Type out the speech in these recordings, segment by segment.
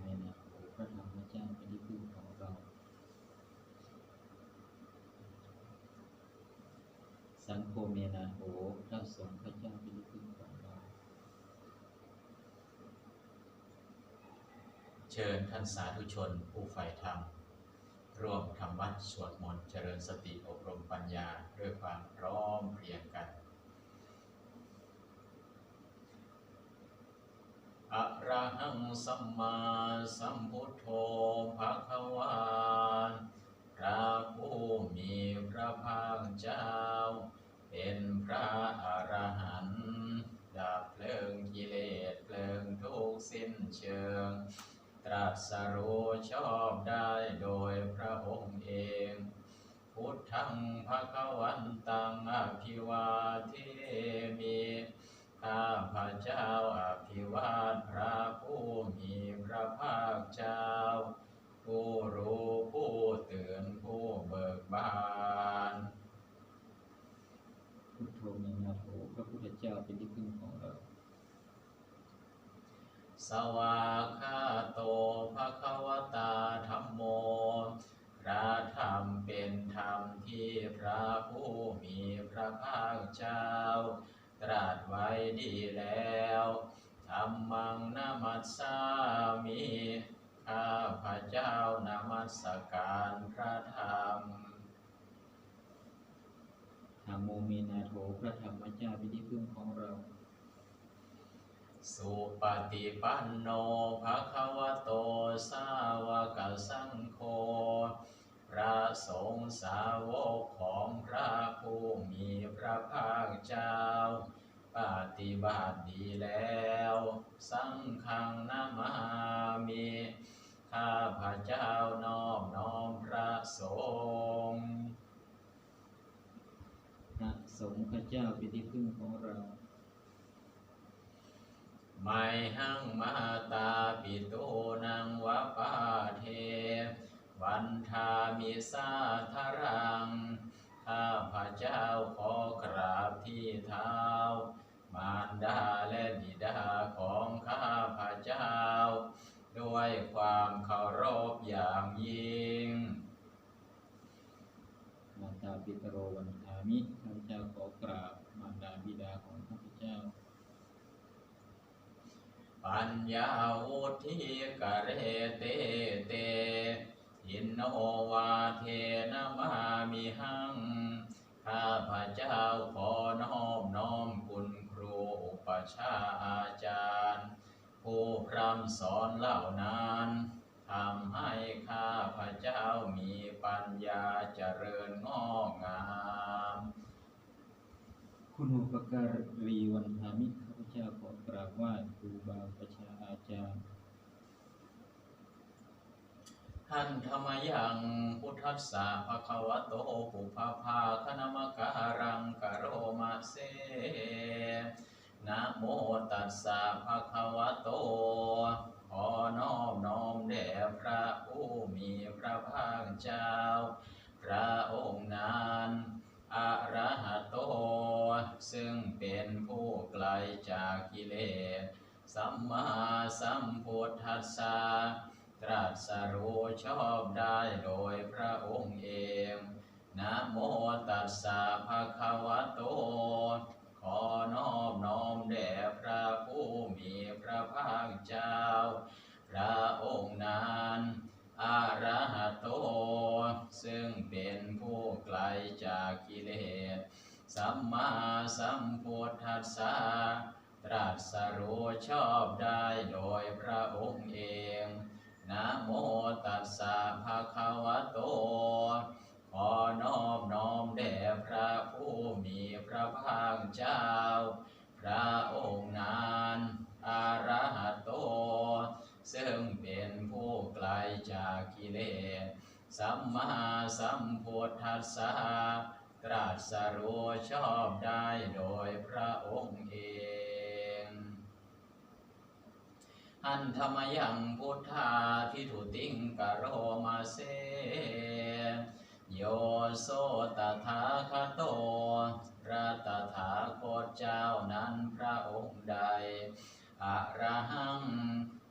เมนะโอพระธรรมเจ้าเป็นที่พึ่งของเรา สังโฆเมนะโอพระสงฆ์พระเจ้าเป็นที่พึ่งของเรา เชิญท่านสาธุชนผู้ใฝ่ธรรมร่วมทำวัดสวดมนต์เจริญสติอบรมปัญญาด้วยความพร้อมเพรียงกัน อะระหังสัมมาสัมพุทโธภะคะวาพระผู้มีพระภาคเจ้า เป็นพระอรหันต์ดับเพลิงกิเลสเพลิงทุกสิ้นเชิง ตรัสรู้ชอบได้โดยพระองค์เอง พุทธังภะคะวันตังอภิวาเทมิ ข้าพระเจ้าอภิวาทพระผู้มีพระภาคเจ้า ผู้รู้ผู้ตื่นผู้เบิกบานพุทโธมนะโอพระพุทธเจ้าเป็นที่พึ่งของเรา สวากาโตภะคะวตาธัมโม พระธรรมเป็นธรรมที่พระผู้มีพระภาคเจ้า ตรัสไว้ดีแล้วธรรมังนามัสสามิข้าพระเจ้านามัสการพระธรรมธรรมโมเมนาโถพระธรรมเจ้าเป็นที่พึ่งของเรา สุปฏิปันโนภะคะวะโตสาวกสังโฆ พระสงฆ์สาวกของพระผู้มีพระภาคเจ้า ปฏิบัติดีแล้ว สังฆังนามามิข้าพระเจ้านอบน้อมพระสงฆ์พระสงฆ์พระเจ้าเป็นที่พึ่งของเราไมหังมาตาปิโตนังวะปาเท วันทามิสาธารัง ข้าพระเจ้าขอกราบที่เท้า มารดาและบิดาของข้าพระเจ้า ด้วยความเคารพอย่างยิ่งมาตาปิตโรวันทามิข้าพเจ้าขอกราบมารดาบิดาของข้าพเจ้าปัญญาวุธิกะเรเตเต หินโนวาเทนะมามิหัง ข้าพระเจ้าขอน้อมน้อมคุณครูอุปชาอาจารย์ ผู้พร่ำสอนเหล่านั้นทำให้ข้าพระเจ้ามีปัญญาเจริญงอกงาม คุณอุปการีวันทามิข้าพเจ้าขอกราบไหว้ครูบาประชาอาจารย์ ท่านธรรมยังพุทธัสสะภะคะวะโตปุพพาภาคณมการังกโรมาเซนะโมตัสสะภะคะวะโต ขอนอบน้อมแด่พระผู้มีพระภาคเจ้า พระองค์นั้นอะระหะโต ซึ่งเป็นผู้ไกลจากกิเลส สัมมาสัมพุทธัสสะ ตรัสรู้ชอบได้โดยพระองค์เอง นะโมตัสสะภะคะวะโต ขอนอบน้อมแด่พระผู้มีพระภาคเจ้า พระองค์นั้นอาระหะโต ซึ่งเป็นผู้ไกลจากกิเลส สัมมาสัมพุทธัสสะตรัสรู้ชอบได้โดยพระองค์เอง นะโมตัสสะภะคะวะโต ขอนอบน้อมแด่พระผู้มีพระภาคเจ้า พระองค์นั้นอาระหะโต ซึ่งเป็นผู้ไกลจากกิเลส สัมมาสัมพุทธัสสะตรัสรู้ชอบได้โดยพระองค์เอง อันธรรมยังพุทธาทิถุติงกะโรมาเซโยโสตถาคโตระตถาโคตเจ้านั้นพระองค์ใดอะระหัง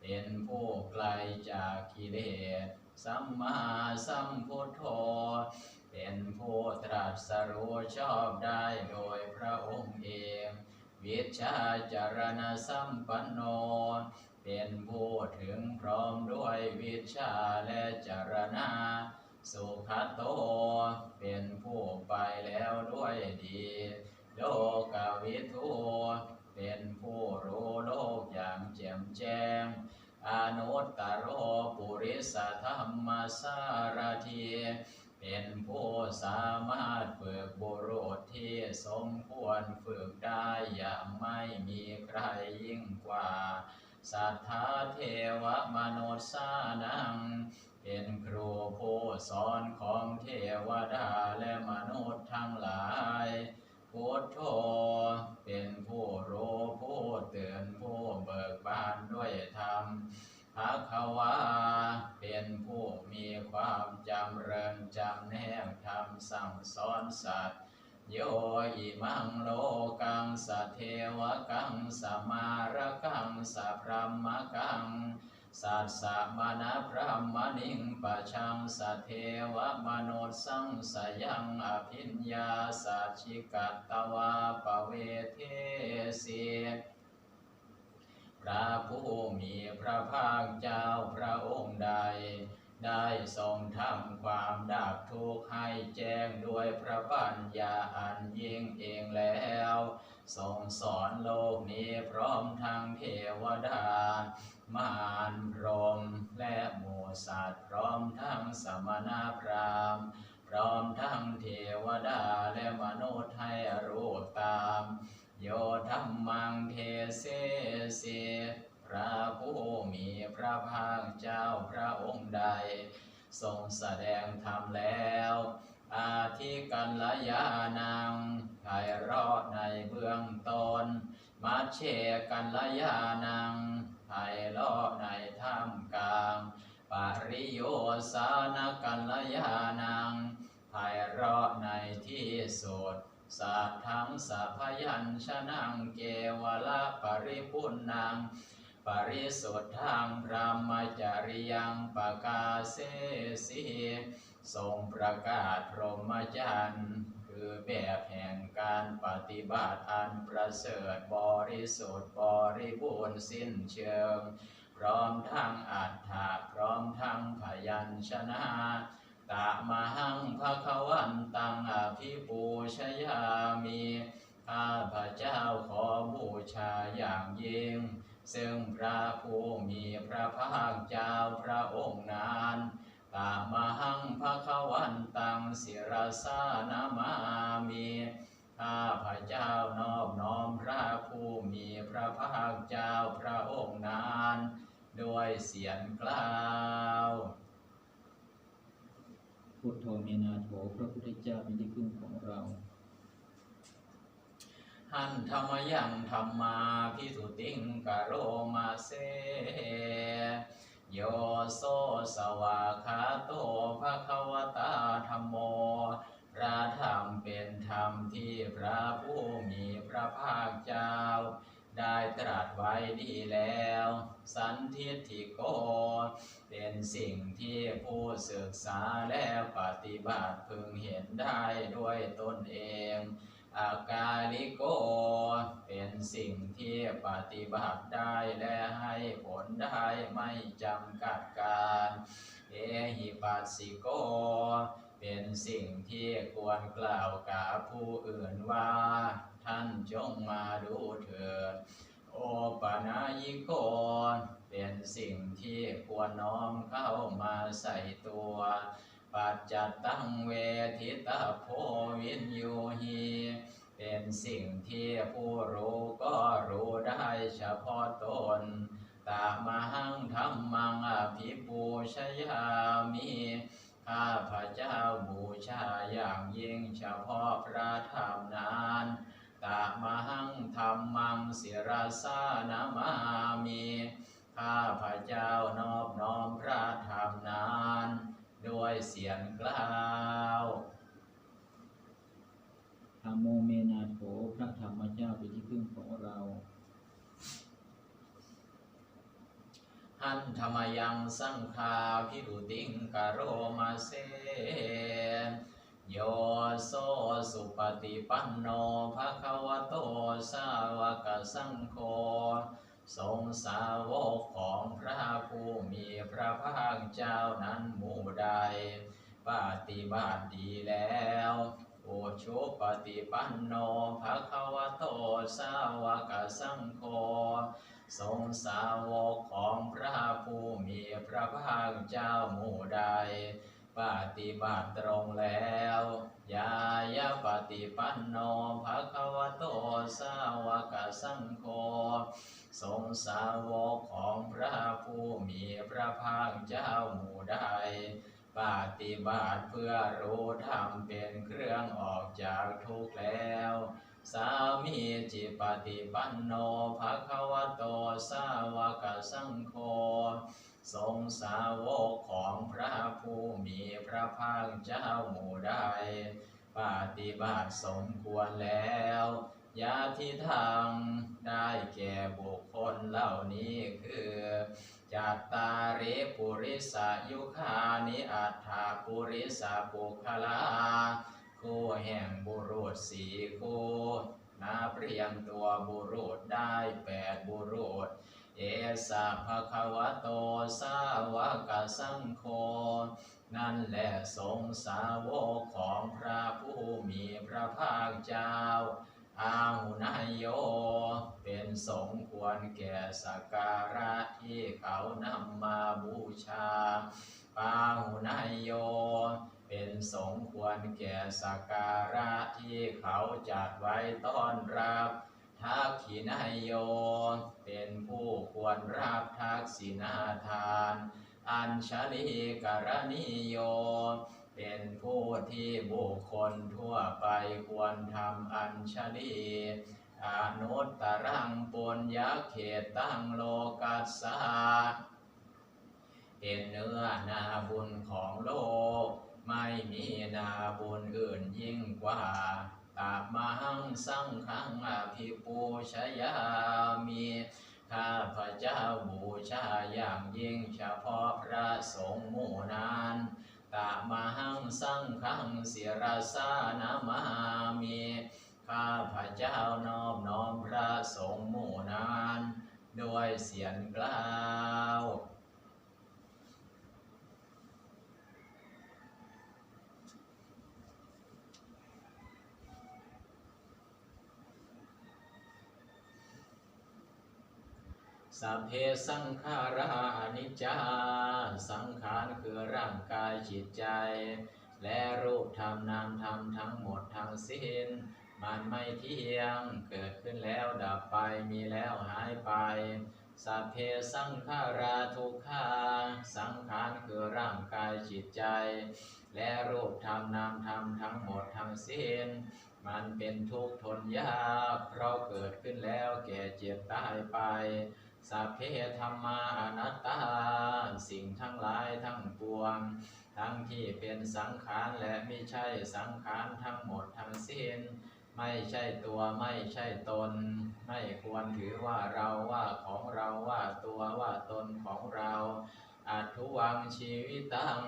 เปเป็นผู้ไกลจากกิเลสสัมมาสัมพุทโธเป็นผู้ตรัสรู้ชอบได้โดยพระองค์เอง วิชาจารณสัมปันโน เป็นผู้ถึงพร้อมด้วยวิชาและจารณา สุขโต เป็นผู้ไปแล้วด้วยดี โลกวิทูเป็นผู้รู้โลกอย่างแจ่มแจ้งอนุตตรโรปุริสธรรมสารทีเป็นผู้สามารถฝึกบุรุษที่สมควรฝึกได้อย่างไม่มีใครยิ่งกว่า สัทธาเทวมนุษย์สานัง เป็นครูผู้สอนของเทวดาและมนุษย์ทั้งหลายพุทโธเป็นผู้รู้ผู้เตือนผู้เบิกบานด้วยธรรมภาควาเป็นผู้มีความจำเริญจำแนกธรรมสั่งสอนสัตว์ โยอิมังโลกังสเทวกังสมารกังสะพรหมกังสัสสะมานะพระมณิงปะชังสเทวมโนสังสยังอภิญญาสัจิกัตตวาปเวเทสีพระผู้มีพระภาคเจ้าพระองค์ใด ได้ทรงทำความดับทุกข์ให้แจ้งด้วยพระปัญญาอันยิ่งเองแล้วทรงสอนโลกนี้พร้อมทั้งเทวดามารพรมและหมูสัตว์พร้อมทั้งสมณพราหมณ์พร้อมทั้งเทวดาและมนุษย์ให้รู้ตาม โยธรรมังเทเสเส พระผู้มีพระภาคเจ้าพระองค์ใด ทรงแสดงธรรมแล้ว อาทิกัลยานังไพเราะในเบื้องต้นมัชเชกัลยานังไพเราะในท่ามกลางปริโยสานกัลยานังไพเราะในที่สุดสัทธังสัพยัญชนะเกวละปริปุณนัง ริสุทธังพระมจริยังปกาเสสีทรงประกาศพรหมจรรย์คือแบบแห่งการปฏิบัติอันประเสริฐบริสุทธิ์บริบูรณ์สิ้นเชิง พร้อมทั้งอัฏฐะพร้อมทั้งพยัญชนะตะมหังภะคะวันตังอภิปูชยามีข้าพระเจ้าขอบูชาอย่างยิ่ง ซึ่งพระผู้มีพระภาคเจ้าพระองค์นั้นตามหังภะควันตังศิรสานามามีข้าพระเจ้านอบน้อมพระผู้มีพระภาคเจ้าพระองค์นั้นด้วยเสียงกล่าว พุทโธเมนาโถพระพุทธเจ้าเป็นที่พึ่งของเรา หันธรรมยังธรรมาพิสุติงกะโรมาเซโยโซสวาคาโตภะคะวตาธรรมโมพระธรรมเป็นธรรมที่พระผู้มีพระภาคเจ้า ได้ตรัสไว้ดีแล้ว สันทิฏฐิโก เป็นสิ่งที่ผู้ศึกษาและปฏิบัติพึงเห็นได้ด้วยตนเอง อากาลิโก เป็นสิ่งที่ปฏิบัติได้และให้ผลได้ไม่จำกัดการ เอหิปัสสิโก เป็นสิ่งที่ควรกล่าวกับผู้อื่นว่า ท่านจงมาดูเถิด โอปนายิโก เป็นสิ่งที่ควรน้อมเข้ามาใส่ตัว ปัจจัตังเวทิตาโพวินโยหีเป็นสิ่งที่ผู้รู้ก็รู้ได้เฉพาะตน ตามหังธรรมังอภิปูชยามิ ข้าพระเจ้าบูชาอย่างยิ่งเฉพาะพระธรรมนั้นตามหังธรรมังศิรสานามามิ ข้าพระเจ้านอบน้อมพระธรรมนั้น ด้วยเสียงกล่าว ธรรมโมเมนาโถพระธรรมเจ้าเป็นที่พึ่งของเรา หั ยังสังฆาพิรุติงกโรมา เซโยโซสุปฏิปันโนภะคะวะโตสาวกสังโฆทรงสาวกของพระผู้มีพระภาคเจ้านั้นหมู่ใด ปฏิบัติดีแล้วโอชุปฏิปันโนภะคะวะโตสาวกสังโฆทรงสาวกของพระผู้มีพระภาคเจ้าหมู่ใด ปฏิบัติตรงแล้วยายาปฏิปันโนภะคะวะโตสาวกสังโฆทรงสาวกของพระผู้มีพระภาคเจ้าหมู่ใดปฏิบัติเพื่อรู้ธรรมเป็นเครื่องออกจากทุกข์แล้ว สามีจิปฏิปันโนภะคะวะโตสาวกสังโฆ ทรงสาวกของพระผู้มีพระภาคเจ้าหมู่ใดปฏิบัติสมควรแล้วยาที่ทางได้แก่บุคคลเหล่านี้คือจัตตาริปุริสายุคานิอัฏฐาปุริสาปุคลาคู่แห่งบุรุษสี่คู่นาเปรียมตัวบุรุษได้แปดบุรุษ เอสะภะคะวะโตสาวกสังโฆนั่นแหละสงสาวกของพระผู้มีพระภาคเจ้า อาหุนายโย เป็นสงควรแก่สักการะที่เขานำมาบูชา ปาหุนายโย เป็นสงควรแก่สักการะที่เขาจัดไว้ต้อนรับ ทักขินายโย เป็นผู้ควรรับทักษินาทาน อัญชลีกรณิโย เป็นผู้ที่บุคคลทั่วไปควรทำอัญชลีอนุตตรังปุญญเขตตั้งโลกัสสาเป็นเนื้อนาบุญของโลก ไม่มีนาบุญอื่นยิ่งกว่าตาม สังฆังอภิปูชยามีข้าพระเจ้าบูชาอย่างยิ่งเฉพาะพระสงฆ์หมู่นั้นตามหังสังฆังศิรสานามามีข้าพระเจ้านอบน้อมพระสงฆ์หมู่นั้นด้วยเสียงกล่าว สัพเพสังขาราอนิจจา สังขารคือร่างกายจิตใจ และรูปธรรมนามธรรมทั้งหมดทั้งสิ้น มันไม่เที่ยง เกิดขึ้นแล้วดับไป มีแล้วหายไป สัพเพสังขาราทุกขา สังขารคือร่างกายจิตใจ และรูปธรรมนามธรรมทั้งหมดทั้งสิ้นมันเป็นทุกข์ทนยาก เพราะเกิดขึ้นแล้วแก่เจ็บตายไป สัพเพธรรมาอนัตตา สิ่งทั้งหลายทั้งปวง ทั้งที่เป็นสังขารและไม่ใช่สังขารทั้งหมดทั้งสิ้น ไม่ใช่ตัวไม่ใช่ตน ไม่ควรถือว่าเราว่าของเราว่าตัวว่าตนของเราอัตุวังชีวิตัง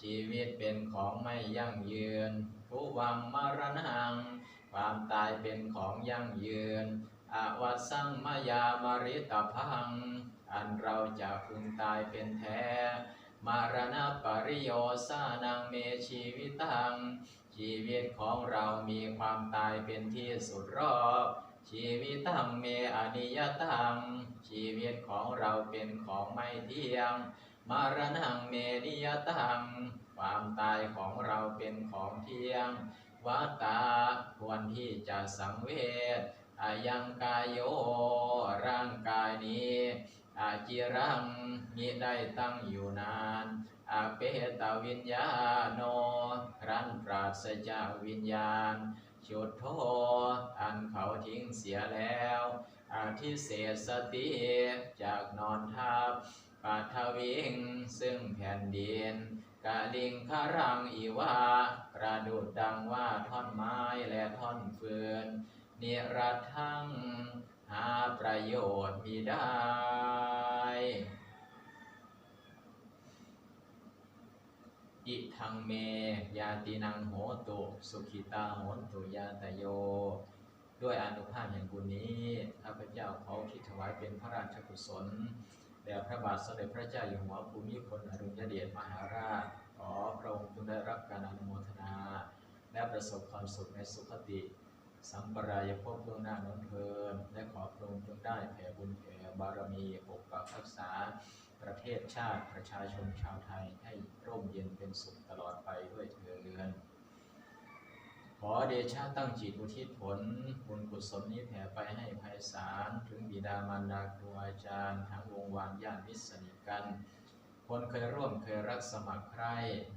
ชีวิตเป็นของไม่ยั่งยืนทุวังมรณัง ความตายเป็นของยั่งยืน อวัสังมายามาริตพัง อันเราจะพึงตายเป็นแท้ มารณะปริโยสานังเมชีวิตัง ชีวิตของเรามีความตายเป็นที่สุดรอบ ชีวิตังเมอนิยตัง ชีวิตของเราเป็นของไม่เที่ยง มารณังเมนิยตัง ความตายของเราเป็นของเที่ยงวัตตาควรที่จะสังเวช อายังกายโยร่างกายนี้อาจิรังมิได้ตั้งอยู่นานอาเปตวิญญาโนครั้นปราศจากวิญญาณชุดโทอันเขาทิ้งเสียแล้วอาทิเศษสติจากนอนทับปัทวิงซึ่งแผ่นดินกาลิงคารังอีวาประดุดดังว่าท่อนไม้และท่อนฟืน นิรัทังหาประโยชน์มิได้ อิทังเมยาตินังโหตุสุขิตาโหตุยาตโย ด้วยอนุภาพแห่งบุญนี้ข้าพเจ้าขอที่ถวายเป็นพระราชกุศลแด่พระบาทสมเด็จพระเจ้าอยู่หัวภูมิพลอดุลยเดชมหาราช ขอพระองค์จงได้รับการอนุโมทนา และประสบความสุขในสุขติ สัมปรายภพเบื้องหน้าน้นเทินและขอพระองค์จงได้แผ่บุญแผ่บารมีปกปักรักษา ประเทศชาติประชาชนชาวไทยให้ร่มเย็นเป็นสุขตลอดไปด้วยเถิดขอเดชะตั้งจิตอุทิศผลบุญกุศลนี้แผ่ไปให้ไพศาลถึงบิดามารดาครูอาจารย์ ทั้งวงวานญาติมิตรสนิทกัน คนเคยร่วมเคยรักสมัครใคร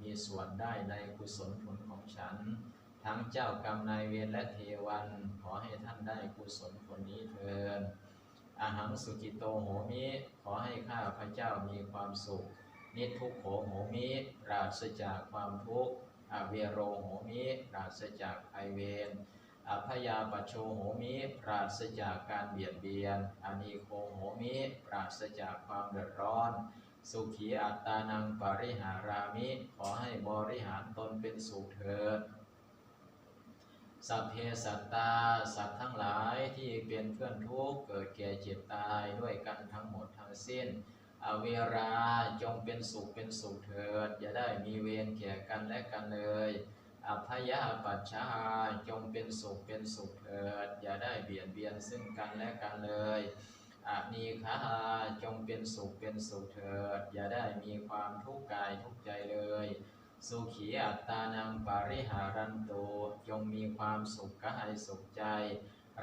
มีส่วนได้ในกุศลผลของฉัน ทั้งเจ้ากรรมนายเวรและเทวัน ขอให้ท่านได้กุศลผลนี้เถิดอาหังสุกิโตโหมิ ขอให้ข้าพระเจ้ามีความสุข นิทุกโขโหมิปราศจากความทุกข์อเวโรโหมิปราศจากภัยเวรอพยาปโชโหมิปราศจากการเบียดเบียนอานิโคโหมิปราศจากความเดือดร้อน สุขีอัตตานังปริหารามิ ขอให้บริหารตนเป็นสุขเถิด สัพเพสัตตา สัตว์ทั้งหลายที่เป็นเพื่อนทุกข์เกิดแก่เจ็บตายด้วยกันทั้งหมดทั้งสิ้น อเวราจงเป็นสุขเป็นสุขเถิด อย่าได้มีเวรแก่กันและกันเลยอภยาปัชชาจงเป็นสุขเป็นสุขเถิด อย่าได้เบียดเบียนซึ่งกันและกันเลยอานีคาจงเป็นสุขเป็นสุขเถิด อย่าได้มีความทุกข์กายทุกข์ใจเลย สุขีอัตตานังปาริหารันตุจงมีความสุขกายสุขใจ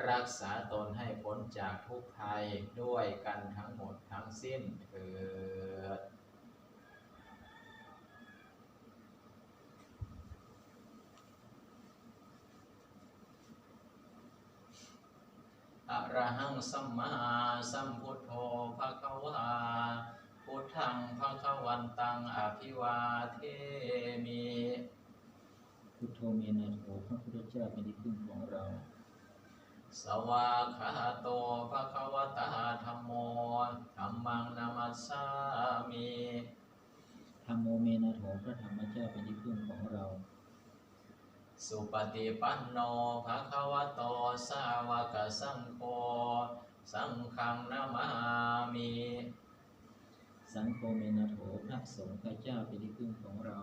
รักษาตนให้พ้นจากทุกภัยด้วยกันทั้งหมดทั้งสิ้นเถิดอระหังสัมมาสัมพุทโธภะคะวา พุทธังภะคะวันตังอภิวาเทมิพุทโธเมนะโถพระพุทธเจ้าเป็นที่พึ่งของเรา สวาขาโตภะคะวตาธัมโมธัมมังนามัสสามิธรรมโมเมนะโถพระธรรมเจ้าเป็นที่พึ่งของเราสุปฏิปันโนภะคะวะโต สาวกสังโฆ สังฆังนามามิ สังโฆเมนโถพระสงฆ์พระเจ้าเป็นที่พึ่งของเรา